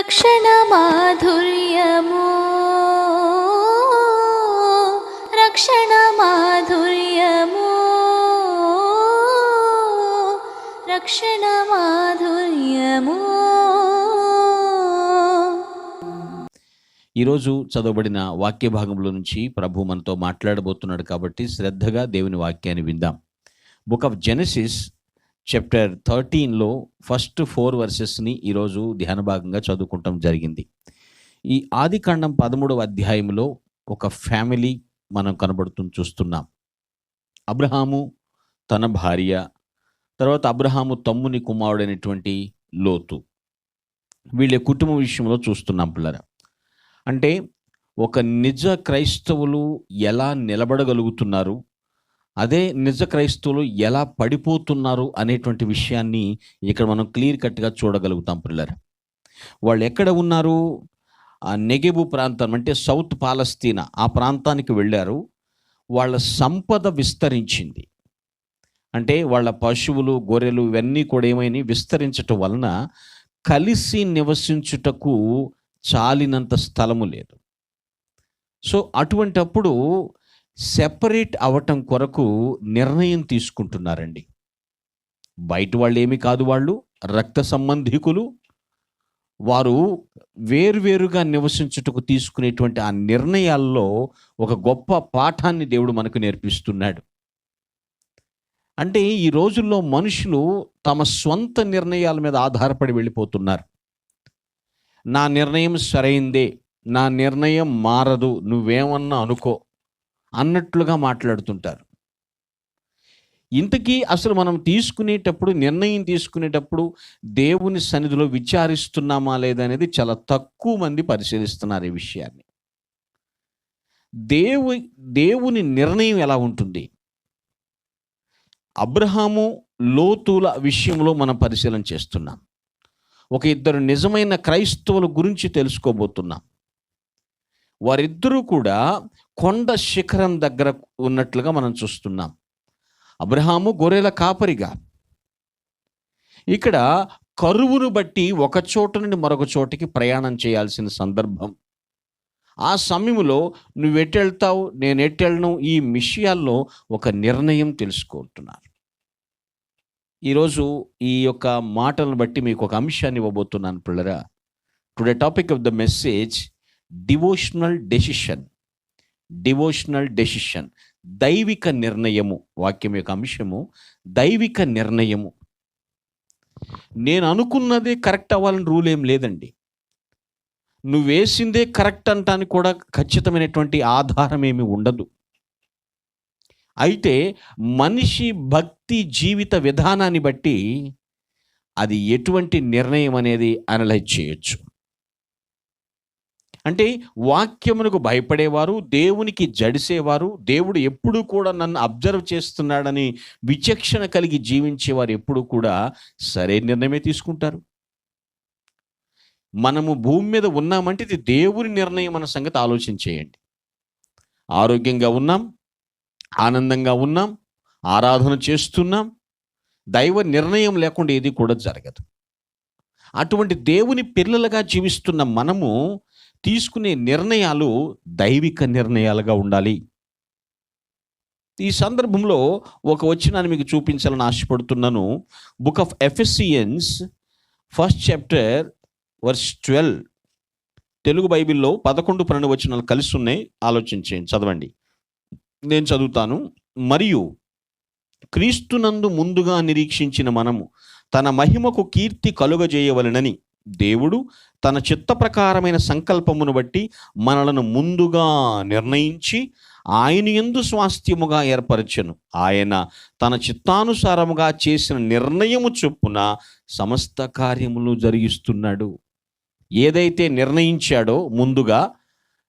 రక్షణ మాధుర్యము. రక్షణ మాధుర్యము. రక్షణ మాధుర్యము. ఈరోజు చదవబడిన వాక్య భాగంలో నుంచి ప్రభు మనతో మాట్లాడబోతున్నాడు కాబట్టి శ్రద్ధగా దేవుని వాక్యాన్ని విందాం. బుక్ ఆఫ్ జెనసిస్ చాప్టర్ థర్టీన్లో ఫస్ట్ ఫోర్ వర్సెస్ని ఈరోజు ధ్యాన భాగంగా చదువుకుంటాం జరిగింది. ఈ ఆదికాండం పదమూడవ అధ్యాయంలో ఒక ఫ్యామిలీ మనం కనబడుతూ చూస్తున్నాం. అబ్రహాము తన భార్య తర్వాత అబ్రహాము తమ్ముని కుమారుడైనటువంటి లోతు. వీళ్ళ కుటుంబ విషయంలో చూస్తున్నాం పిల్లరా. అంటే ఒక నిజ క్రైస్తవులు ఎలా నిలబడగలుగుతున్నారు? అదే నిజ క్రైస్తవులు ఎలా పడిపోతున్నారు అనేటువంటి విషయాన్ని ఇక్కడ మనం క్లియర్ కట్గా చూడగలుగుతాం పిల్లలు వాళ్ళు ఎక్కడ ఉన్నారు? ఆ నెగెబు ప్రాంతం అంటే సౌత్ పాలస్తీనా? ఆ ప్రాంతానికి వెళ్ళారు. వాళ్ళ సంపద విస్తరించింది. అంటే వాళ్ళ పశువులు గొర్రెలు ఇవన్నీ కూడా ఏమైనా విస్తరించటం వలన కలిసి నివసించుటకు చాలినంత స్థలము లేదు. సో అటువంటప్పుడు సెపరేట్ అవటం కొరకు నిర్ణయం తీసుకుంటున్నారండి. బయట వాళ్ళు ఏమి కాదు వాళ్ళు రక్త సంబంధికులు. వారు వేరువేరుగా నివసించుటకు తీసుకునేటువంటి ఆ నిర్ణయాల్లో ఒక గొప్ప పాఠాన్ని దేవుడు మనకు నేర్పిస్తున్నాడు. అంటే ఈ రోజుల్లో మనుషులు తమ సొంత నిర్ణయాల మీద ఆధారపడి వెళ్ళిపోతున్నారు. నా నిర్ణయం సరైందే నా నిర్ణయం మారదు నువ్వేమన్నా అనుకో అన్నట్లుగా మాట్లాడుతుంటారు. ఇంతకీ అసలు మనం తీసుకునేటప్పుడు నిర్ణయం తీసుకునేటప్పుడు దేవుని సన్నిధిలో విచారిస్తున్నామా లేదా అనేది చాలా తక్కువ మంది పరిశీలిస్తున్నారు ఈ విషయాన్ని. దేవు దేవుని నిర్ణయం ఎలా ఉంటుంది? అబ్రహాము లోతుల విషయంలో మనం పరిశీలన చేస్తున్నాం. ఒక ఇద్దరు నిజమైన క్రైస్తవుల గురించి తెలుసుకోబోతున్నాం. వారిద్దరూ కూడా కొండ శిఖరం దగ్గర ఉన్నట్లుగా మనం చూస్తున్నాం. అబ్రహాము గొర్రెల కాపరిగా. ఇక్కడ కరువును బట్టి ఒక చోట నుండి మరొక చోటికి ప్రయాణం చేయాల్సిన సందర్భం. ఆ సమయంలో నువ్వు ఎట్టెళ్తావు నేను ఎట్టెళ్ళను ఈ విషయాల్లో ఒక నిర్ణయం తెలుసుకుంటున్నారు. ఈరోజు ఈ యొక్క మాటలను బట్టి మీకు ఒక అంశాన్ని ఇవ్వబోతున్నాను పిల్లరా. Today topic of the message devotional decision. Devotional decision. దైవిక నిర్ణయము వాక్యం యొక్క అంశము దైవిక నిర్ణయము. నేను అనుకున్నదే కరెక్ట్ అవ్వాలని రూల్ ఏం లేదండి. నువ్వు వేసిందే కరెక్ట్ అంటానికి కూడా ఖచ్చితమైనటువంటి ఆధారం ఏమి ఉండదు. అయితే మనిషి భక్తి జీవిత విధానాన్ని బట్టి అది ఎటువంటి నిర్ణయం అనేది అనలైజ్ చేయొచ్చు. అంటే వాక్యమునకు భయపడేవారు దేవునికి జడిసేవారు దేవుడు ఎప్పుడూ కూడా నన్ను అబ్జర్వ్ చేస్తున్నాడని విచక్షణ కలిగి జీవించేవారు ఎప్పుడు కూడా సరైన నిర్ణయమే తీసుకుంటారు. మనము భూమి మీద ఉన్నామంటే ఇది దేవుని నిర్ణయం అన్న సంగతి ఆలోచించేయండి ఆరోగ్యంగా ఉన్నాం ఆనందంగా ఉన్నాం ఆరాధన చేస్తున్నాం దైవ నిర్ణయం లేకుండా ఏది కూడా జరగదు. అటువంటి దేవుని పిల్లలుగా జీవిస్తున్న మనము తీసుకునే నిర్ణయాలు దైవిక నిర్ణయాలుగా ఉండాలి. ఈ సందర్భంలో ఒక వచనాన్ని మీకు చూపించాలని ఆశపడుతున్నాను. Book of Ephesians first chapter verse twelve Telugu బైబిల్లో పదకొండు పన్నెండు వచనాలు కలిసి ఉన్నాయి. ఆలోచించేయండి చదవండి. నేను చదువుతాను. మరియు క్రీస్తునందు ముందుగా నిరీక్షించిన మనము తన మహిమకు కీర్తి కలుగజేయవలనని దేవుడు తన చిత్త ప్రకారమైన సంకల్పమును బట్టి మనలను ముందుగా నిర్ణయించి ఆయన ఎందు స్వాస్థ్యముగా ఏర్పరచను. ఆయన తన చిత్తానుసారముగా చేసిన నిర్ణయము చొప్పున సమస్త కార్యములు జరిగిస్తున్నాడు. ఏదైతే నిర్ణయించాడో ముందుగా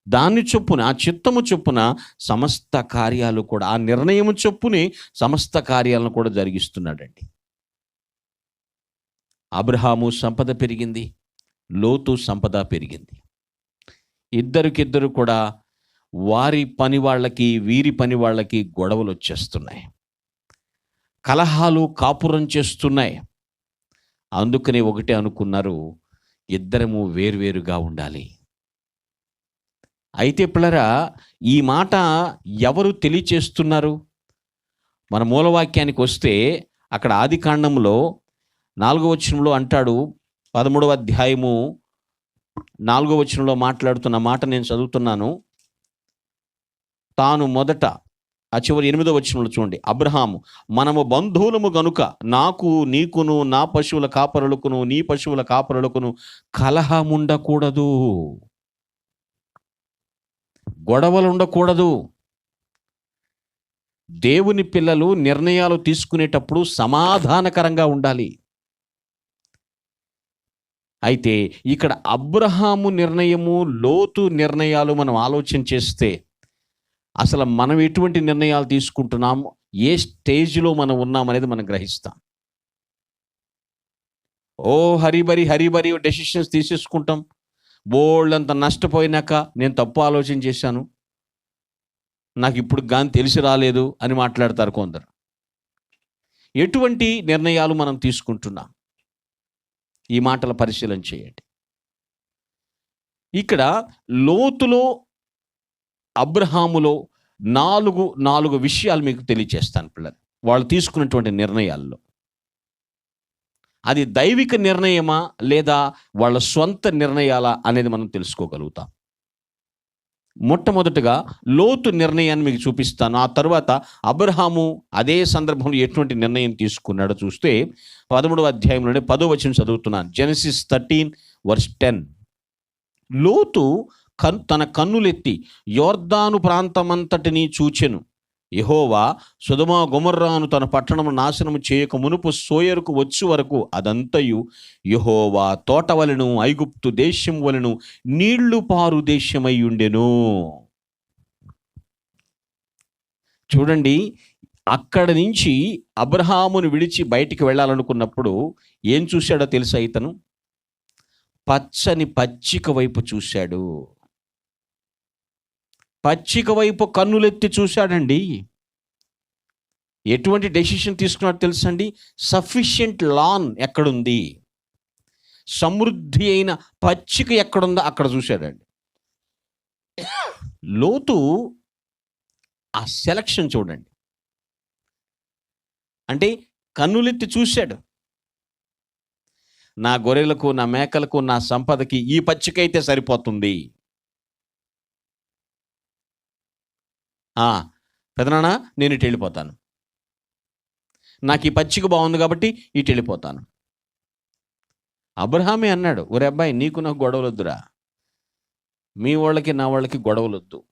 దాన్ని చొప్పున ఆ చిత్తము చొప్పున సమస్త కార్యాలు కూడా ఆ నిర్ణయము చొప్పునే సమస్త కార్యాలను కూడా జరిగిస్తున్నాడండి. అబ్రహాము సంపద పెరిగింది లోతు సంపద పెరిగింది. ఇద్దరికిద్దరు కూడా వారి పని వాళ్ళకి వీరి పని వాళ్ళకి గొడవలు వచ్చేస్తున్నాయి. కలహాలు కాపురం చేస్తున్నాయి. అందుకని ఒకటే అనుకున్నారు ఇద్దరము వేర్వేరుగా ఉండాలి. అయితే పిల్లరా ఈ మాట ఎవరు తెలియచేస్తున్నారు? మన మూలవాక్యానికి వస్తే అక్కడ ఆది కాండంలో నాలుగో వచనంలో అంటాడు పదమూడవ అధ్యాయము నాలుగో వచనంలో మాట్లాడుతున్న మాట నేను చదువుతున్నాను. తాను మొదట ఆ చివరి ఎనిమిదో వచనంలో చూడండి. అబ్రహాము మనము బంధువులము గనుక నాకు నీకును నా పశువుల కాపరులకును నీ పశువుల కాపరులకును కలహముండకూడదు. గొడవలు ఉండకూడదు దేవుని పిల్లలు నిర్ణయాలు తీసుకునేటప్పుడు సమాధానకరంగా ఉండాలి. అయితే ఇక్కడ అబ్రహాము నిర్ణయము లోతు నిర్ణయాలు మనం ఆలోచన చేస్తే అసలు మనం ఎటువంటి నిర్ణయాలు తీసుకుంటున్నాము ఏ స్టేజ్లో మనం ఉన్నామనేది మనం గ్రహిస్తాం. ఓ హరిబరి హరిబరి డెసిషన్స్ తీసేసుకుంటాం. బోల్డ్ అంత నష్టపోయినాక నేను తప్పు ఆలోచన చేశాను. నాకు ఇప్పుడు కానీ తెలిసి రాలేదు అని మాట్లాడతారు కొందరు. ఎటువంటి నిర్ణయాలు మనం తీసుకుంటున్నాం? ఈ మాటల పరిశీలన చేయండి. ఇక్కడ లోతులో అబ్రహాములో నాలుగు నాలుగు విషయాలు మీకు తెలియచేస్తాను పిల్లలు. వాళ్ళు తీసుకున్నటువంటి నిర్ణయాల్లో. అది దైవిక నిర్ణయమా లేదా వాళ్ళ సొంత నిర్ణయాలా అనేది మనం తెలుసుకోగలుగుతాం. మొట్టమొదటగా లోతు నిర్ణయాన్ని మీకు చూపిస్తాను. ఆ తర్వాత అబ్రహాము అదే సందర్భంలో ఎటువంటి నిర్ణయం తీసుకున్నాడో చూస్తే పదమూడవ అధ్యాయంలోనే పదో వచనం చదువుతున్నాను. జెనసిస్ థర్టీన్ వర్స్ టెన్ లోతు కన్ తన కన్నులెత్తి యోర్దాను ప్రాంతమంతటిని చూచెను. యహోవా సుధమా గుమర్రాను తన పట్టణము నాశనము చేయక మునుపు సోయరుకు వచ్చు వరకు అదంతయు యహోవా తోట వలెను ఐగుప్తు దేశం వలను నీళ్ళు పారు దేశమై ఉండెను. చూడండి అక్కడ నుంచి అబ్రహామును విడిచి బయటికి వెళ్ళాలనుకున్నప్పుడు ఏం చూశాడో తెలుసా ఇతను? పచ్చని పచ్చిక వైపు చూశాడు. పచ్చిక వైపు కన్నులెత్తి చూశాడండి. ఎటువంటి డెసిషన్ తీసుకున్నాడు తెలుసండి? సఫిషియంట్ లాన్ ఎక్కడుంది? సమృద్ధి అయిన పచ్చిక ఎక్కడుందో అక్కడ చూశాడండి. లోతు ఆ సెలక్షన్ చూడండి. అంటే కన్నులెత్తి చూశాడు. నా గొర్రెలకు నా మేకలకు నా సంపదకి ఈ పచ్చికైతే సరిపోతుంది. పెదనానా పెదనాన్న నేను ఇటు వెళ్ళిపోతాను. నాకు ఈ పచ్చిక బాగుంది కాబట్టి ఇటు వెళ్ళిపోతాను. అబ్రహామే అన్నాడు ఒరే అబ్బాయి నీకు నాకు గొడవలొద్దురా. మీ వాళ్ళకి నా వాళ్ళకి గొడవలొద్దు.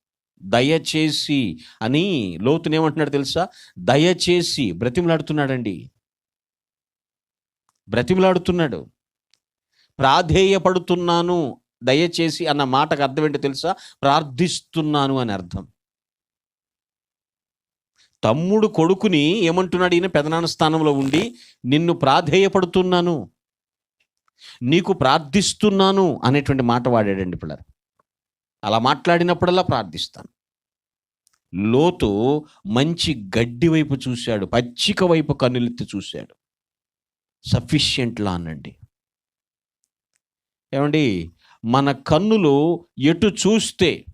దయచేసి అని లోతునేమంటున్నాడు తెలుసా? దయచేసి బ్రతిమలాడుతున్నాడండి. బ్రతిమలాడుతున్నాడు. ప్రాధేయపడుతున్నాను. దయచేసి అన్న మాటకు అర్థం ఏంటో తెలుసా? ప్రార్థిస్తున్నాను అని అర్థం. తమ్ముడు కొడుకుని ఏమంటున్నాడు? ఈయన పెదనాన్న స్థానంలో ఉండి నిన్ను ప్రాధేయపడుతున్నాను. నీకు ప్రార్థిస్తున్నాను అనేటువంటి మాట వాడాడండి పిల్లలు. అలా మాట్లాడినప్పుడల్లా ప్రార్థిస్తాను. లోతు మంచి గడ్డి వైపు చూశాడు. పచ్చిక వైపు కన్నులెత్తి చూశాడు. సఫిషియంట్లా అనండి. ఏమండి? మన కన్నులు ఎటు చూస్తే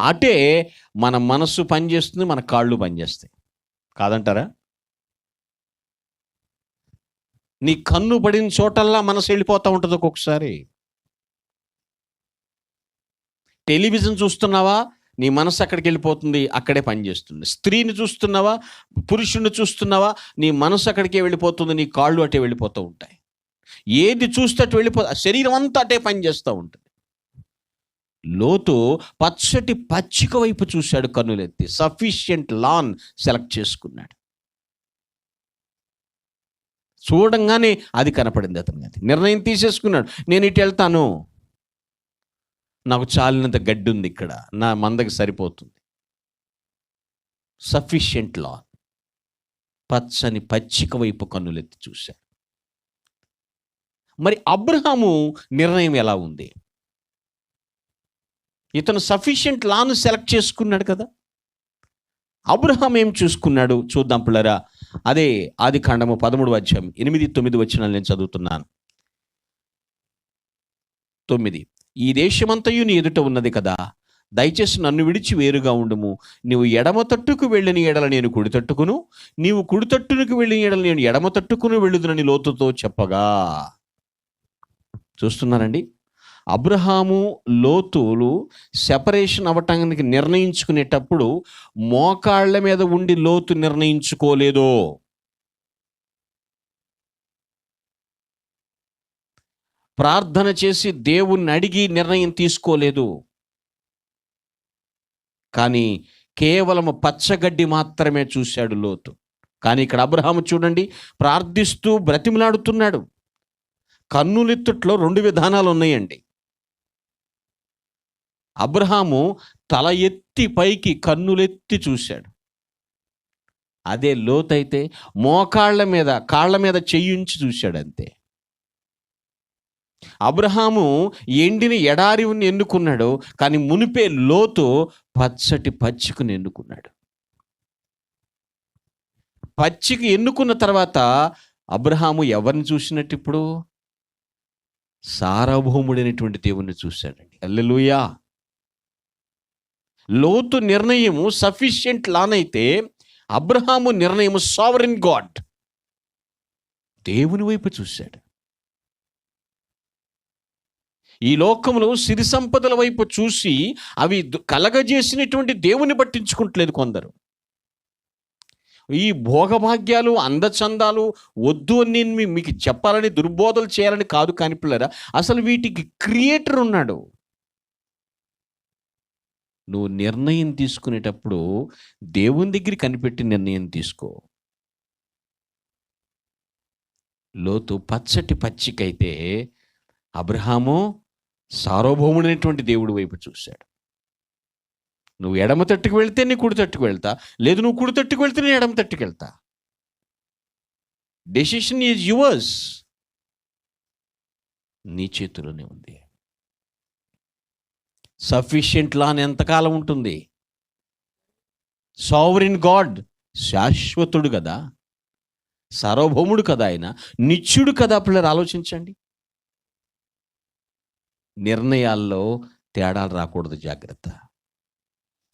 అటే మన మనస్సు పనిచేస్తుంది మన కాళ్ళు పనిచేస్తాయి. కాదంటారా? నీ కన్ను పడిన చోటల్లా మనసు వెళ్ళిపోతూ ఉంటుంది ఒక్కొక్కసారి. టెలివిజన్ చూస్తున్నావా? నీ మనసు అక్కడికి వెళ్ళిపోతుంది అక్కడే పనిచేస్తుంది. స్త్రీని చూస్తున్నావా? పురుషుణ్ణి చూస్తున్నావా? నీ మనసు అక్కడికే వెళ్ళిపోతుంది నీ కాళ్ళు అటే వెళ్ళిపోతూ ఉంటాయి. ఏది చూస్తే అటు వెళ్ళిపో శరీరం అంతా అటే పనిచేస్తూ ఉంటుంది. లోతు పచ్చటి పచ్చిక వైపు చూశాడు కన్నులెత్తి. సఫిషియంట్ లాన్ సెలెక్ట్ చేసుకున్నాడు. చూడంగానే అది కనపడింది అతనికి అది. నిర్ణయం తీసేసుకున్నాడు. నేను ఇటు వెళ్తాను. నాకు చాలినంత గడ్డి ఉంది ఇక్కడ. నా మందకి సరిపోతుంది. సఫిషియంట్ లా పచ్చని పచ్చిక వైపు కన్నులెత్తి చూశాడు. మరి అబ్రహాము నిర్ణయం ఎలా ఉంది? ఇతను సఫిషియంట్ లాను సెలెక్ట్ చేసుకున్నాడు కదా. అబ్రహాం ఏం చూసుకున్నాడు? చూద్దాం పిల్లరా. అదే ఆది కాండము పదమూడు అధ్యాయం. ఎనిమిది తొమ్మిది వచ్చిన నేను చదువుతున్నాను. తొమ్మిది. ఈ దేశమంతయు నీ ఎదుట ఉన్నది కదా. దయచేసి నన్ను విడిచి వేరుగా ఉండుము. నీవు ఎడమ తట్టుకు వెళ్ళిన ఎడల నేను కుడి తట్టుకును. నీవు కుడి తట్టునికి వెళ్ళిన ఎడల నేను ఎడమ తట్టుకును వెళ్ళుదునని లోతుతో చెప్పగా. చూస్తున్నారండి? అబ్రహాము లోతులు సెపరేషన్ అవ్వటానికి నిర్ణయించుకునేటప్పుడు మోకాళ్ళ మీద ఉండి లోతు నిర్ణయించుకోలేదో? ప్రార్థన చేసి దేవుణ్ణి అడిగి నిర్ణయం తీసుకోలేదు. కానీ కేవలం పచ్చగడ్డి మాత్రమే చూశాడు లోతు. కానీ ఇక్కడ అబ్రహాము చూడండి ప్రార్థిస్తూ బ్రతిమలాడుతున్నాడు. కన్నులెత్తుట్లో రెండు విధానాలు ఉన్నాయండి అబ్రహాము తల ఎత్తి పైకి కన్నులెత్తి చూశాడు. అదే లోతైతే మోకాళ్ళ మీద కాళ్ళ మీద చెయ్యించి చూశాడు అంతే అబ్రహాము ఎండిన ఎడారిని ఎన్నుకున్నాడు కానీ మునిపే లోతు పచ్చటి పచ్చికను ఎన్నుకున్నాడు. పచ్చికి ఎన్నుకున్న తర్వాత అబ్రహాము ఎవరిని చూసినట్టు ఇప్పుడు? సార్వభౌముడైనటువంటి దేవుణ్ణి చూశాడండి. అల్లెలుయా! లోతు నిర్ణయము సఫిషియంట్ లానైతే అబ్రహాము నిర్ణయము సావరిన్ గాడ్ దేవుని వైపు చూశాడు. ఈ లోకంలో సిరి సంపదల వైపు చూసి అవి కలగజేసినటువంటి దేవుని పట్టించుకుంటలేదు కొందరు. ఈ భోగభాగ్యాలు అందచందాలు వద్దు అని నేను మీకు చెప్పాలని దుర్బోధలు చేయాలని కాదు కాని పిల్లరా అసలు వీటికి క్రియేటర్ ఉన్నాడు. నువ్వు నిర్ణయం తీసుకునేటప్పుడు దేవుని దగ్గర కనిపెట్టి నిర్ణయం తీసుకో. లోతు పచ్చటి పచ్చికైతే అబ్రహాము సార్వభౌముడైనటువంటి దేవుడి వైపు చూశాడు. నువ్వు ఎడమ తట్టుకు వెళ్తే నీ కుడి తట్టుకు వెళ్తా లేదు నువ్వు కుడి తట్టుకు వెళ్తే నేను ఎడమ తట్టుకు వెళ్తా. డెసిషన్ ఈజ్ యువర్స్ నీ చేతిలోనే ఉంది. సఫిషియంట్ లా అని ఎంతకాలం ఉంటుంది? సావరిన్ గాడ్ శాశ్వతుడు కదా. సార్వభౌముడు కదా ఆయన. నిత్యుడు కదా పిల్లలు ఆలోచించండి. నిర్ణయాల్లో తేడాలు రాకూడదు జాగ్రత్త.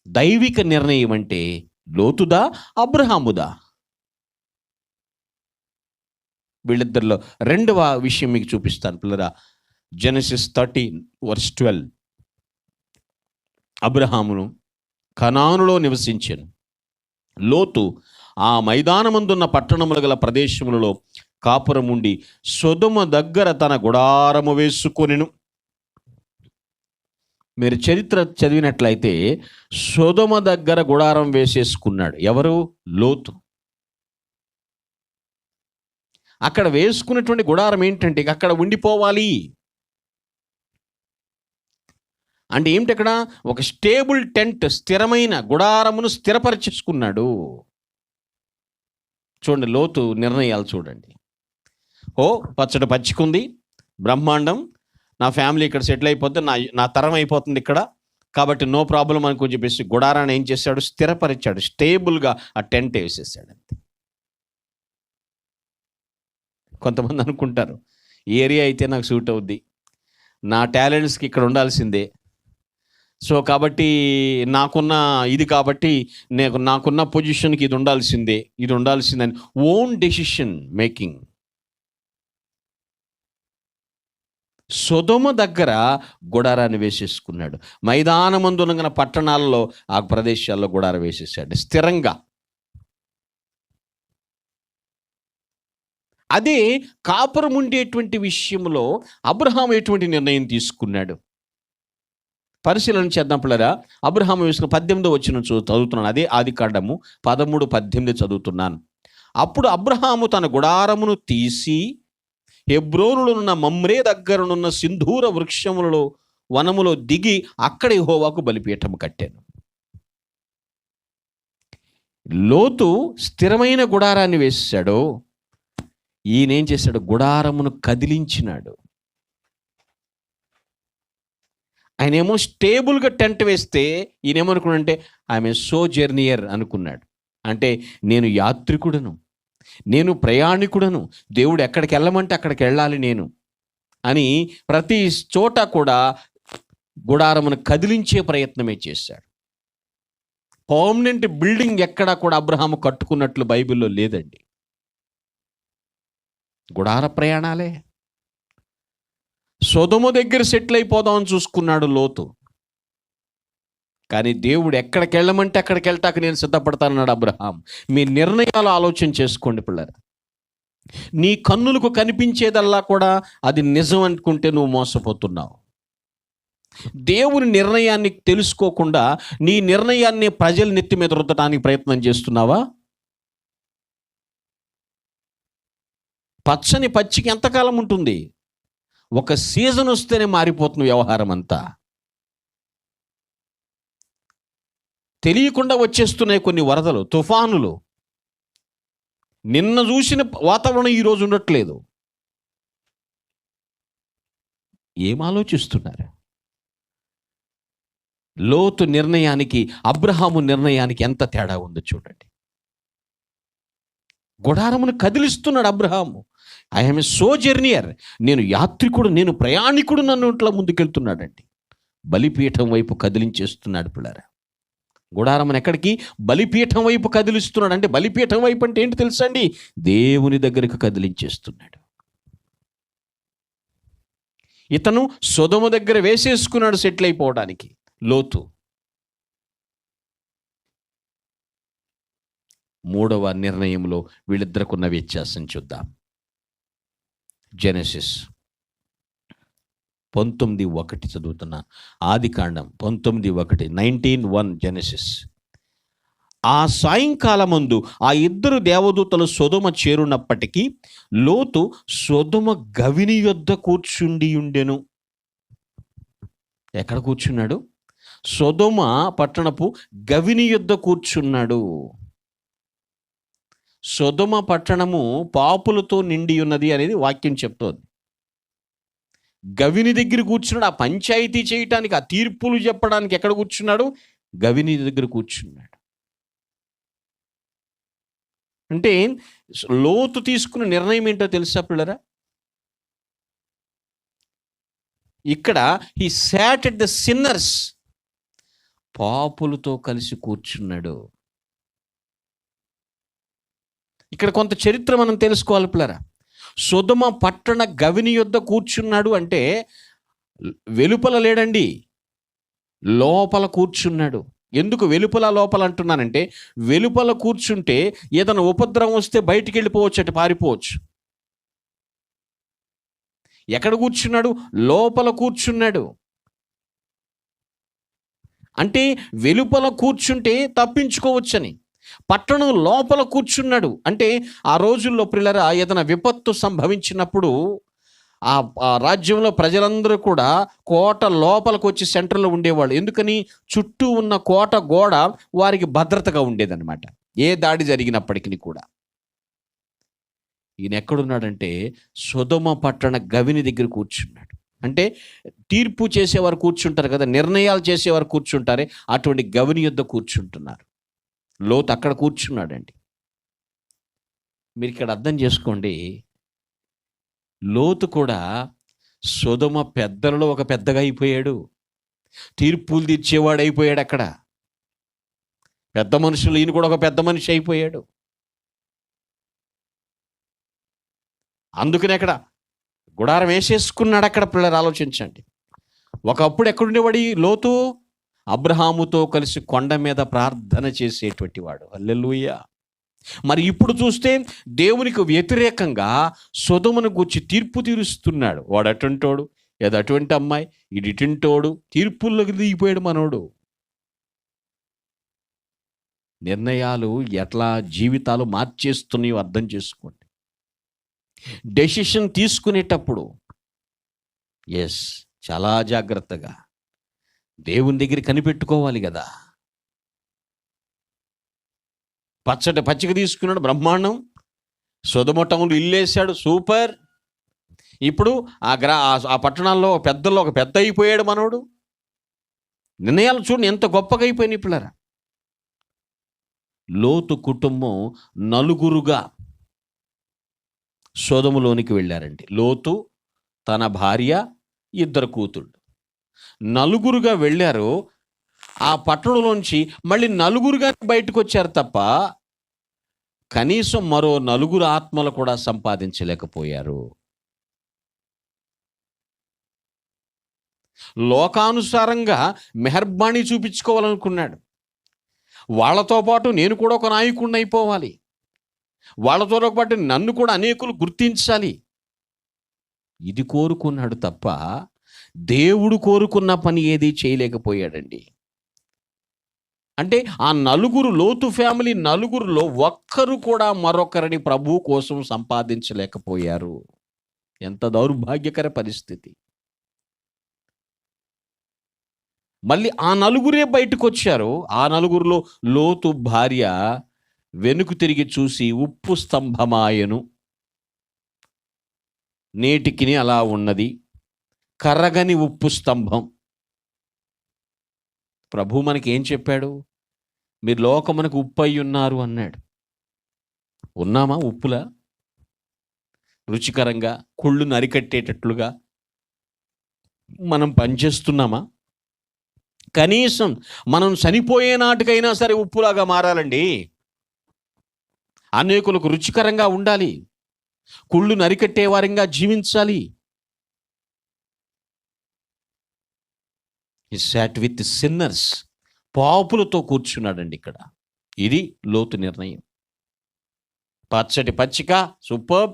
దైవిక నిర్ణయం అంటే లోతుదా అబ్రహాముదా? వీళ్ళిద్దరిలో రెండవ విషయం మీకు చూపిస్తాను పిల్లరా. Genesis thirteen verse twelve. అబ్రహామును కనానులో నివసించాను. లోతు ఆ మైదానమందున్న పట్టణములు గల ప్రదేశములలో కాపురం ఉండి సొదుమ దగ్గర తన గుడారము వేసుకొనిను. మీరు చరిత్ర చదివినట్లయితే సొదుమ దగ్గర గుడారం వేసేసుకున్నాడు. ఎవరు? లోతు. అక్కడ వేసుకున్నటువంటి గుడారం ఏంటంటే అక్కడ ఉండిపోవాలి. అంటే ఏమిటి అక్కడ? ఒక స్టేబుల్ టెంట్ స్థిరమైన గుడారమును స్థిరపరిచేసుకున్నాడు. చూడండి లోతు నిర్ణయాలు చూడండి. ఓ పచ్చడి పచ్చికుంది బ్రహ్మాండం నా ఫ్యామిలీ ఇక్కడ సెటిల్ అయిపోతే నా నా తరం అయిపోతుంది ఇక్కడ. కాబట్టి నో ప్రాబ్లం అని చెప్పేసి గుడారాన్ని ఏం చేశాడు? స్థిరపరిచాడు. స్టేబుల్గా ఆ టెంట్ వేసేసాడు అంతే. కొంతమంది అనుకుంటారు ఏరియా అయితే నాకు సూట్ అవుద్ది. నా టాలెంట్స్కి ఇక్కడ ఉండాల్సిందే. సో కాబట్టి నాకున్న ఇది కాబట్టి నేను నాకున్న పొజిషన్కి ఇది ఉండాల్సిందే ఇది ఉండాల్సిందని ఓన్ డెసిషన్ మేకింగ్. సొదమ దగ్గర గుడారాన్ని వేసేసుకున్నాడు. మైదానమందునగన పట్టణాల్లో ఆ ప్రదేశాల్లో గుడార వేసేసాడు. స్థిరంగా. అదే కాపురం ఉండేటువంటి విషయంలో అబ్రహాం ఎటువంటి నిర్ణయం తీసుకున్నాడు? పరిశీలన చేద్దాం పిల్లరా. అబ్రహాం వేసుకున్న పద్దెనిమిదో వచ్చిన చదువుతున్నాను అదే ఆది కాండము పదమూడు పద్దెనిమిది చదువుతున్నాను. అప్పుడు అబ్రహాము తన గుడారమును తీసి హెబ్రోనులోనున్న మమ్రే దగ్గరనున్న సింధూర వృక్షములలో వనములో దిగి అక్కడ హోవాకు బలిపీఠము కట్టాను. లోతు స్థిరమైన గుడారాన్ని వేసాడు ఈయనేం చేశాడు? గుడారమును కదిలించినాడు. ఆయన ఏమో స్టేబుల్గా టెంట్ వేస్తే ఈయనేమనుకున్నాడంటే ఆమె సో జర్నియర్ అనుకున్నాడు. అంటే నేను యాత్రికుడను. నేను ప్రయాణికుడను. దేవుడు ఎక్కడికి వెళ్ళమంటే అక్కడికి వెళ్ళాలి నేను అని ప్రతి చోట కూడా గుడారమును కదిలించే ప్రయత్నమే చేశాడు. పర్మనెంట్ బిల్డింగ్ ఎక్కడా కూడా అబ్రహాము కట్టుకున్నట్లు బైబిల్లో లేదండి. గుడార ప్రయాణాలే. సొదము దగ్గర సెటిల్ అయిపోదామని చూసుకున్నాడు లోతు. కానీ దేవుడు ఎక్కడికి వెళ్ళమంటే అక్కడికి వెళ్తాక నేను సిద్ధపడతానన్నాడు అబ్రహాం. మీ నిర్ణయాలు ఆలోచన చేసుకోండి పిల్లలు. నీ కన్నులకు కనిపించేదల్లా కూడా అది నిజం అనుకుంటే నువ్వు మోసపోతున్నావు. దేవుని నిర్ణయాన్ని తెలుసుకోకుండా నీ నిర్ణయాన్ని ప్రజల నెత్తి మీద రుద్దడానికి ప్రయత్నం చేస్తున్నావా? పచ్చని పచ్చికి ఎంతకాలం ఉంటుంది? ఒక సీజన్ వస్తేనే మారిపోతుంది వ్యవహారం అంతా తెలియకుండా వచ్చేస్తున్నాయి కొన్ని వరదలు తుఫానులు. నిన్న చూసిన వాతావరణం ఈరోజు ఉండట్లేదు. ఏం ఆలోచిస్తున్నారు? లోతు నిర్ణయానికి అబ్రహాము నిర్ణయానికి ఎంత తేడా ఉందో చూడండి. గుడారమును కదిలిస్తున్నాడు అబ్రహాము. ఐఎమ్ ఏ సో జర్నియర్ నేను యాత్రికుడు నేను ప్రయాణికుడు నన్ను ఇట్లా ముందుకెళ్తున్నాడండి. బలిపీఠం వైపు కదిలించేస్తున్నాడు పిల్లరా. గుడారమ్మని ఎక్కడికి? బలిపీఠం వైపు కదిలిస్తున్నాడు. అంటే బలిపీఠం వైపు అంటే ఏంటి తెలుసా అండి దేవుని దగ్గరకు కదిలించేస్తున్నాడు. ఇతను సొదము దగ్గర వేసేసుకున్నాడు సెటిల్ అయిపోవడానికి. లోతు. మూడవ నిర్ణయంలో వీళ్ళిద్దరికున్న వ్యత్యాసం చూద్దాం. జెనసిస్ పంతొమ్మిది ఒకటి చదువుతున్నా ఆది కాండం పంతొమ్మిది ఒకటి నైన్టీన్ వన్ జెనసిస్ ఆ సాయంకాలమందు ఆ ఇద్దరు దేవదూతలు సొదమ చేరున్నప్పటికీ లోతు సొదమ గవిని యొద్ద కూర్చుండి ఉండెను. ఎక్కడ కూర్చున్నాడు? సొదమ పట్టణపు గవిని యొద్ద కూర్చున్నాడు. సుధుమ పట్టణము పాపులతో నిండి ఉన్నది అనేది వాక్యం చెప్తోంది. గవిని దగ్గర కూర్చున్నాడు ఆ పంచాయతీ చేయటానికి ఆ తీర్పులు చెప్పడానికి ఎక్కడ కూర్చున్నాడు? గవిని దగ్గర కూర్చున్నాడు. అంటే లోతు తీసుకున్న నిర్ణయం ఏంటో తెలుసా పిల్లరా? ఇక్కడ ఈ సాట్ ఎట్ ద సిన్నర్స్ పాపులతో కలిసి కూర్చున్నాడు. ఇక్కడ కొంత చరిత్ర మనం తెలుసుకోవాలి పిల్లరా. సుధమ పట్టణ గవిని యొద్ద కూర్చున్నాడు అంటే వెలుపల లేడండి లోపల కూర్చున్నాడు. ఎందుకు వెలుపల లోపల అంటున్నానంటే వెలుపల కూర్చుంటే ఏదైనా ఉపద్రవం వస్తే బయటికి వెళ్ళిపోవచ్చు అటు పారిపోవచ్చు. ఎక్కడ కూర్చున్నాడు? లోపల కూర్చున్నాడు. అంటే వెలుపల కూర్చుంటే తప్పించుకోవచ్చని. పట్టణం లోపల కూర్చున్నాడు. అంటే ఆ రోజుల్లో ప్రిలరా ఏదైనా విపత్తు సంభవించినప్పుడు ఆ ఆ రాజ్యంలో ప్రజలందరూ కూడా కోట లోపలికి వచ్చి సెంటర్లో ఉండేవాళ్ళు. ఎందుకని? చుట్టూ ఉన్న కోట గోడ వారికి భద్రతగా ఉండేదన్నమాట. ఏ దాడి జరిగినప్పటికీ కూడా. ఈయన ఎక్కడున్నాడంటే సుధమ పట్టణ గవిని దగ్గర కూర్చున్నాడు. అంటే తీర్పు చేసేవారు కూర్చుంటారు కదా నిర్ణయాలు చేసేవారు కూర్చుంటారే అటువంటి గవిని యుద్ధ కూర్చుంటున్నారు. లోతు అక్కడ కూర్చున్నాడండి. మీరు ఇక్కడ అర్థం చేసుకోండి. లోతు కూడా సుధమ పెద్దలలో ఒక పెద్దగా అయిపోయాడు. తీర్పులు తీర్చేవాడు అయిపోయాడు అక్కడ. పెద్ద మనుషులు ఈయన కూడా ఒక పెద్ద మనిషి అయిపోయాడు. అందుకనే అక్కడ గుడారం వేసేసుకున్నాడు అక్కడ పిల్లలు ఆలోచించండి. ఒకప్పుడు ఎక్కడుండేవాడు లోతు? అబ్రహాముతో కలిసి కొండ మీద ప్రార్థన చేసేటువంటి వాడు. అల్లెలుయ్య మరి ఇప్పుడు చూస్తే దేవునికి వ్యతిరేకంగా సుధమును గుచ్చి తీర్పు తీరుస్తున్నాడు. వాడు అటుంటోడు ఏదో అటువంటి అమ్మాయి ఇటుంటోడు తీర్పుల్లోకి దిగిపోయాడు మనోడు. నిర్ణయాలు ఎట్లా జీవితాలు మార్చేస్తున్నాయో అర్థం చేసుకోండి. డెసిషన్ తీసుకునేటప్పుడు ఎస్ చాలా జాగ్రత్తగా దేవుని దగ్గర కనిపెట్టుకోవాలి కదా. పచ్చటి పచ్చిక తీసుకున్నాడు బ్రహ్మాండం. సొదమొట్టములు ఇల్లేశాడు సూపర్. ఇప్పుడు ఆ గ్రా ఆ- ఆ పట్టణాల్లో పెద్దల్లో ఒక పెద్ద అయిపోయాడు మనోడు. నిర్ణయాలు చూడండి ఎంత గొప్పగా అయిపోయినాయి పిల్లరా. లోతు కుటుంబం నలుగురుగా సోదములోనికి వెళ్ళారండి. లోతు తన భార్య ఇద్దరు కూతుళ్ళు. నలుగురుగా వెళ్ళారు ఆ పట్టణంలోంచి మళ్ళీ నలుగురుగా బయటకు వచ్చారు తప్ప కనీసం మరో నలుగురు ఆత్మలు కూడా సంపాదించలేకపోయారు. లోకానుసారంగా మెహర్బాణి చూపించుకోవాలనుకున్నాడు. వాళ్ళతో పాటు నేను కూడా ఒక నాయకుడిని అయిపోవాలి. వాళ్ళతో పాటు నన్ను కూడా అనేకులు గుర్తించాలి. ఇది కోరుకున్నాడు తప్ప దేవుడు కోరుకున్న పని ఏది చేయలేకపోయాడండి. అంటే ఆ నలుగురు లోతు ఫ్యామిలీ నలుగురులో ఒక్కరు కూడా మరొకరిని ప్రభు కోసం సంపాదించలేకపోయారు. ఎంత దౌర్భాగ్యకర పరిస్థితి. మళ్ళీ ఆ నలుగురే బయటకు వచ్చారు ఆ నలుగురిలో లోతు భార్య వెనుకు తిరిగి చూసి ఉప్పు స్తంభమాయను. నేటికిని అలా ఉన్నది. కర్రగని ఉప్పు స్తంభం. ప్రభు మనకి ఏం చెప్పాడు? మీరు లోకమునకు ఉప్పు అయి ఉన్నారు అన్నాడు. ఉన్నామా ఉప్పులా? రుచికరంగా కుళ్ళు నరికట్టేటట్లుగా మనం పనిచేస్తున్నామా? కనీసం మనం చనిపోయే నాటికైనా సరే ఉప్పులాగా మారాలండి. అనేకులకు రుచికరంగా ఉండాలి. కుళ్ళు నరికట్టే వారంగా జీవించాలి. ఈ సాట్ విత్ సిన్నర్స్ పాపులతో కూర్చున్నాడండి ఇక్కడ. ఇది లోతు నిర్ణయం. పచ్చటి పచ్చిక సూపర్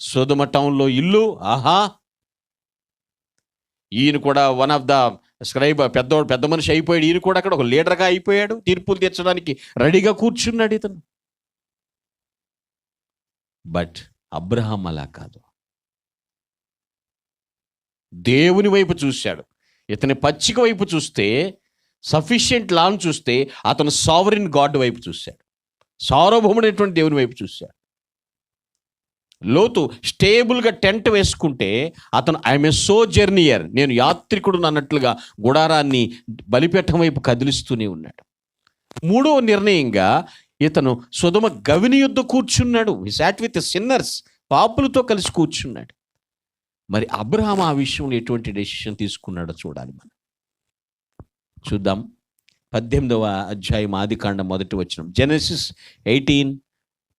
సోదమ టౌన్లో ఇల్లు ఆహా. ఈయన కూడా వన్ ఆఫ్ ద స్క్రైబ్ పెద్ద పెద్ద మనిషి అయిపోయాడు. ఈయన కూడా అక్కడ ఒక లీడర్గా అయిపోయాడు. తీర్పులు తీర్చడానికి రెడీగా కూర్చున్నాడు ఇతను. బట్ అబ్రహాం అలా కాదు. దేవుని వైపు చూశాడు. ఇతని పచ్చిక వైపు చూస్తే సఫిషియంట్ లాను చూస్తే అతను సావరిన్ గాడ్ వైపు చూశాడు. సార్వభౌముడైనటువంటి దేవుని వైపు చూశాడు. లోతు స్టేబుల్గా టెంట్ వేసుకుంటే అతను ఐఎమ్ ఏ సో జర్నియర్ నేను యాత్రికుడు అన్నట్లుగా గుడారాన్ని బలిపీఠం వైపు కదిలిస్తూనే ఉన్నాడు. మూడవ నిర్ణయంగా ఇతను సుధమ గవిని యుద్ధ కూర్చున్నాడు. సాట్ విత్ సిన్నర్స్ పాపులతో కలిసి కూర్చున్నాడు. మరి అబ్రహాం ఆ విషయంలో ఎటువంటి డెసిషన్ తీసుకున్నాడో చూడాలి మనం. చూద్దాం. పద్దెనిమిదవ అధ్యాయం ఆదికాండం మొదటి వచ్చిన జెనసిస్ ఎయిటీన్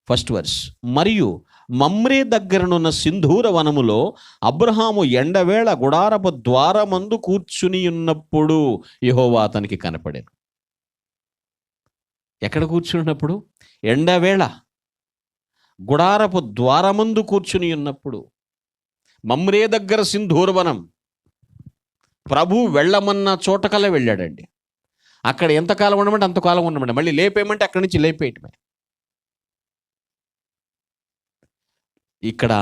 ఫస్ట్ వర్స్ మరియు మమ్రే దగ్గరనున్న సింధూర వనములో అబ్రహాము ఎండవేళ గుడారపు ద్వారమందు కూర్చుని ఉన్నప్పుడు యహోవా అతనికి కనపడాను. ఎక్కడ కూర్చున్నప్పుడు ఎండవేళ గుడారపు ద్వారమందు కూర్చుని ఉన్నప్పుడు. మమ్రే దగ్గర సింధూరవనం. ప్రభు వెళ్ళమన్న చోటకల్లా వెళ్ళాడండి. అక్కడ ఎంతకాలం ఉండమంటే అంతకాలం ఉండమండి. మళ్ళీ లేపేయమంటే అక్కడి నుంచి లేపేయటమే. ఇక్కడ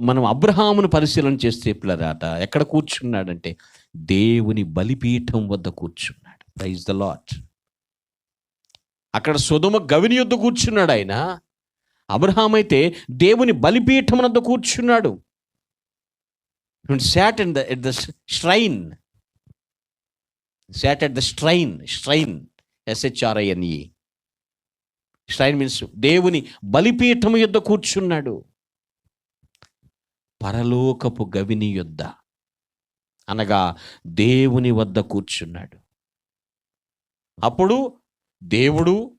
మనం అబ్రహామును పరిశీలన చేస్తే పిల్లరాట ఎక్కడ కూర్చున్నాడంటే దేవుని బలిపీఠం వద్ద కూర్చున్నాడు. ప్రైజ్ ద లాట్ అక్కడ సుధుమ గవిని యుద్ధ కూర్చున్నాడు ఆయన. అబ్రహాం అయితే దేవుని బలిపీఠం వద్ద కూర్చున్నాడు. Sat in the at the shrine sat at the shrine shrine S H R I N E shrine means దేవుని బలిపీఠం యొద్ద కూర్చున్నాడు. పరలోకపు గవిని యొద్ద. అనగా దేవుని వద్ద కూర్చున్నాడు. అప్పుడు దేవుడు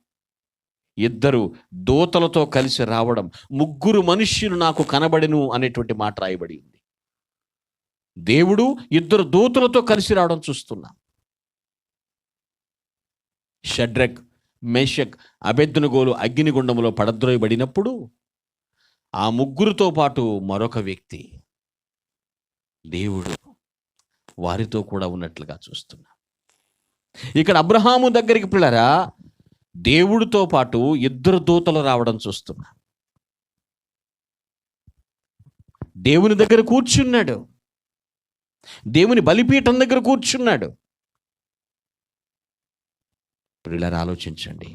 ఇద్దరు దూతలతో కలిసి రావడం ముగ్గురు మనుష్యులు నాకు కనబడెను అనేటువంటి మాట రాయబడింది. దేవుడు ఇద్దరు దూతలతో కలిసి రావడం చూస్తున్నాం. షడ్రక్ మేషక్ అభెద్దునగోలు అగ్నిగుండంలో పడద్రోయబడినప్పుడు ఆ ముగ్గురితో పాటు మరొక వ్యక్తి దేవుడు వారితో కూడా ఉన్నట్లుగా చూస్తున్నాం. ఇక్కడ అబ్రహాము దగ్గరికి పిల్లరా దేవుడితో పాటు ఇద్దరు దూతలు రావడం చూస్తున్నా. దేవుని దగ్గర కూర్చున్నాడు. దేవుని బలిపీఠం దగ్గర కూర్చున్నాడు. పిల్లలు ఆలోచించండి.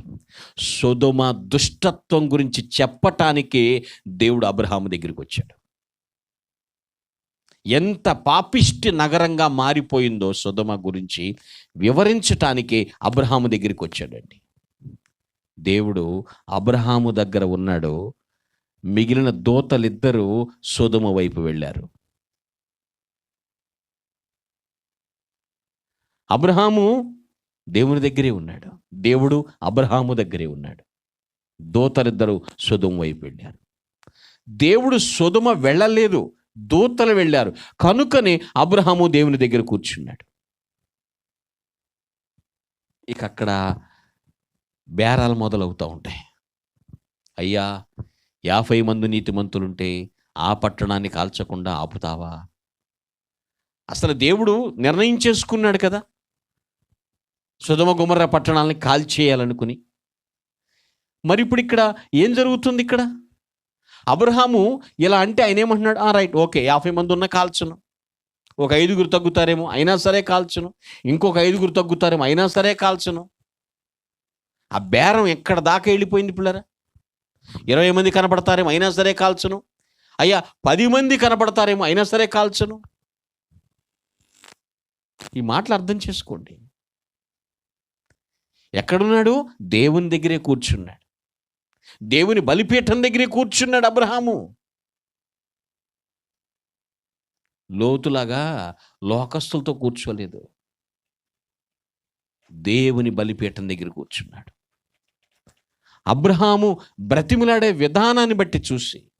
సొదొమ దుష్టత్వం గురించి చెప్పటానికే దేవుడు అబ్రహాము దగ్గరికి వచ్చాడు. ఎంత పాపిష్టి నగరంగా మారిపోయిందో సొదమ గురించి వివరించటానికే అబ్రహాము దగ్గరికి వచ్చాడండి. దేవుడు అబ్రహాము దగ్గర ఉన్నాడు. మిగిలిన దోతలిద్దరూ సోదమ వైపు వెళ్ళారు. అబ్రహాము దేవుని దగ్గరే ఉన్నాడు. దేవుడు అబ్రహాము దగ్గరే ఉన్నాడు. దూతలిద్దరూ సుధుమ వైపు వెళ్ళారు. దేవుడు సుధుమ వెళ్ళలేదు. దూతలు వెళ్ళారు. కనుకనే అబ్రహాము దేవుని దగ్గర కూర్చున్నాడు. ఇక అక్కడ బేరాలు మొదలవుతూ ఉంటాయి. అయ్యా యాభై మంది నీతిమంతులుంటే ఆ పట్టణాన్ని కాల్చకుండా ఆపుతావా? అసలు దేవుడు నిర్ణయం చేసుకున్నాడు కదా? సుధమ గుమర్ర పట్టణాలని కాల్చేయాలనుకుని మరి ఇప్పుడు ఇక్కడ ఏం జరుగుతుంది ఇక్కడ? అబ్రహాము ఇలా అంటే ఆయన ఏమంటున్నాడు? ఆ రైట్ ఓకే యాభై మంది ఉన్న కాల్చును. ఒక ఐదుగురు తగ్గుతారేమో అయినా సరే కాల్చును. ఇంకొక ఐదుగురు తగ్గుతారేమో అయినా సరే కాల్చును. ఆ బేరం ఎక్కడ దాకా వెళ్ళిపోయింది పిల్లరా? ఇరవై మంది కనపడతారేమో అయినా సరే కాల్చును. అయ్యా పది మంది కనపడతారేమో అయినా సరే కాల్చును. ఈ మాటలు అర్థం చేసుకోండి. ఎక్కడున్నాడు? దేవుని దగ్గరే కూర్చున్నాడు. దేవుని బలిపీఠం దగ్గరే కూర్చున్నాడు అబ్రహాము. లోతులాగా లోకస్తులతో కూర్చోలేదు. దేవుని బలిపీఠం దగ్గర కూర్చున్నాడు. అబ్రహాము బ్రతిమిలాడే విధానాన్ని బట్టి చూసి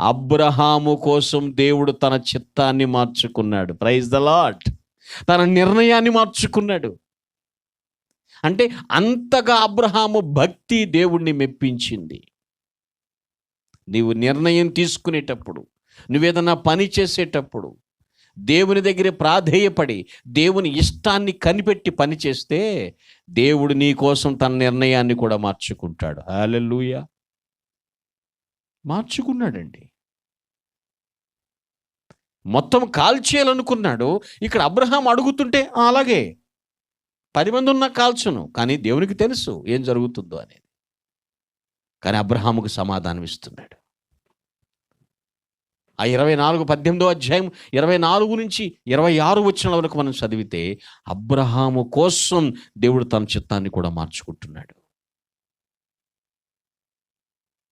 అబ్రహాము కోసం దేవుడు తన చిత్తాన్ని మార్చుకున్నాడు. ప్రైజ్ ద లాట్ తన నిర్ణయాన్ని మార్చుకున్నాడు. అంటే అంతగా అబ్రహాము భక్తి దేవుణ్ణి మెప్పించింది. నీవు నిర్ణయం తీసుకునేటప్పుడు నువ్వేదన్నా పని చేసేటప్పుడు దేవుని దగ్గర ప్రాధేయపడి దేవుని ఇష్టాన్ని కనిపెట్టి పనిచేస్తే దేవుడు నీ కోసం తన నిర్ణయాన్ని కూడా మార్చుకుంటాడు. హాలెల్లుయా! మార్చుకున్నాడండి. మొత్తం కాల్చేయాలనుకున్నాడు. ఇక్కడ అబ్రహాం అడుగుతుంటే అలాగే. పది మంది ఉన్నా కాల్చును కానీ దేవునికి తెలుసు ఏం జరుగుతుందో అనేది. కానీ అబ్రహాముకు సమాధానం ఇస్తున్నాడు ఆ ఇరవై నాలుగు పద్దెనిమిదో అధ్యాయం ఇరవై నాలుగు నుంచి ఇరవై ఆరు వచ్చిన వరకు మనం చదివితే అబ్రహాము కోసం దేవుడు తన చిత్తాన్ని కూడా మార్చుకుంటున్నాడు.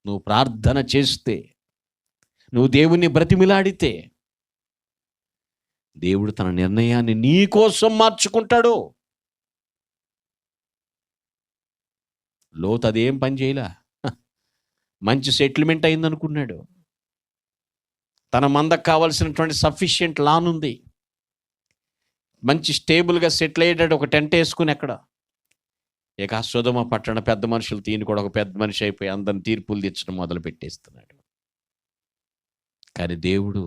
నువ్వు ప్రార్థన చేస్తే నువ్వు దేవుణ్ణి బ్రతిమిలాడితే దేవుడు తన నిర్ణయాన్ని నీ కోసం మార్చుకుంటాడు లోతు అదేం పని చేయలే. మంచి సెటిల్మెంట్ అయిందనుకున్నాడు. తన మందకు కావాల్సినటువంటి సఫిషియంట్ లాన్ ఉంది. మంచి స్టేబుల్గా సెటిల్ అయ్యేటట్టు ఒక టెంట్ వేసుకుని అక్కడ ఇక సుధమ పట్టణ పెద్ద మనుషులు తీని కూడా ఒక పెద్ద మనిషి అయిపోయి అందరిని తీర్పులు తెచ్చడం మొదలు పెట్టేస్తున్నాడు కానీ దేవుడు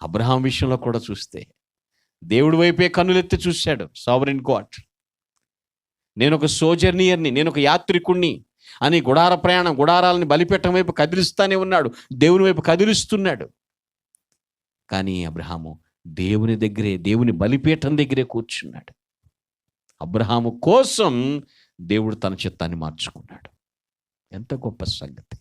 అబ్రహాం విషయంలో కూడా చూస్తే దేవుడి వైపే కన్నులెత్తి చూశాడు సావరిన్ గాడ్ నేను ఒక సోజర్నియర్ని నేను ఒక యాత్రికుణ్ణి అని గుడార ప్రయాణం గుడారాలని బలిపెట్టం వైపు కదిలిస్తానే ఉన్నాడు. దేవుని వైపు కదిలిస్తున్నాడు. కానీ అబ్రహాము దేవుని దగ్గరే దేవుని బలిపీఠం దగ్గరే కూర్చున్నాడు. అబ్రహాము కోసం దేవుడు తన చిత్తాన్ని మార్చుకున్నాడు. ఎంత గొప్ప సంగతి.